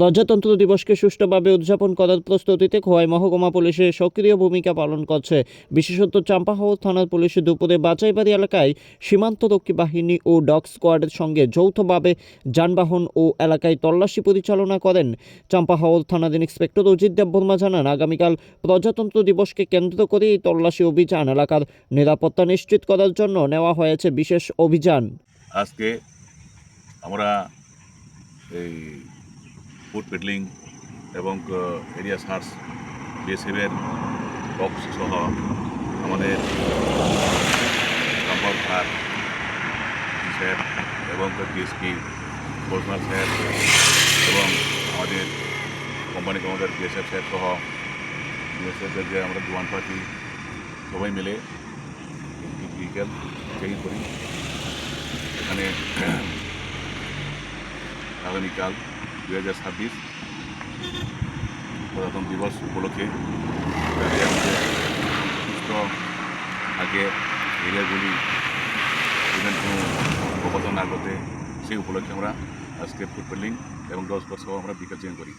প্রজাতন্ত্র দিবসকে সুষ্ঠুভাবে উদযাপন করার প্রস্তুতিতে খোয়াই মহকুমা পুলিশের সক্রিয় ভূমিকা পালন করছে। বিশেষত চাম্পাহাওর থানার পুলিশ দুপুরে বাচাইবাড়ি এলাকায় সীমান্তরক্ষী বাহিনী ও ডগ স্কোয়াডের সঙ্গে যৌথভাবে যানবাহন ও এলাকায় তল্লাশি পরিচালনা করেন। চাম্পাহাওর থানাধীন ইন্সপেক্টর অজিত দেববর্মা জানান, আগামীকাল প্রজাতন্ত্র দিবসকে কেন্দ্র করে এই তল্লাশি অভিযান এলাকার নিরাপত্তা নিশ্চিত করার জন্য নেওয়া হয়েছে বিশেষ অভিযান। আজকে আমরা এই ফুড পেডলিং এবং এরিয়া সার্চ বিএসএফের বক্স সহ আমাদের নম্বর ভার স্যার এবং ডিএসপি পরিচালনা স্যার এবং আমাদের কোম্পানি কমান্ডার বিএসএফ স্যার সহ বিএসএফের যে আমরা জোয়ান পার্টি সবাই মিলে একটি ভেহিক্যাল চেঞ্জ করি। এখানে আগামীকাল দু হাজার ছাব্বিশ প্রজাতন্ত্র দিবস উপলক্ষে যাতে আমাদের সুস্থ থাকে। এরিয়াগুলি ইভেন কোনো করতে সেই উপলক্ষে আমরা আজকে ফুটবলিং এবং দশ বছর আমরা বিকাশ করি।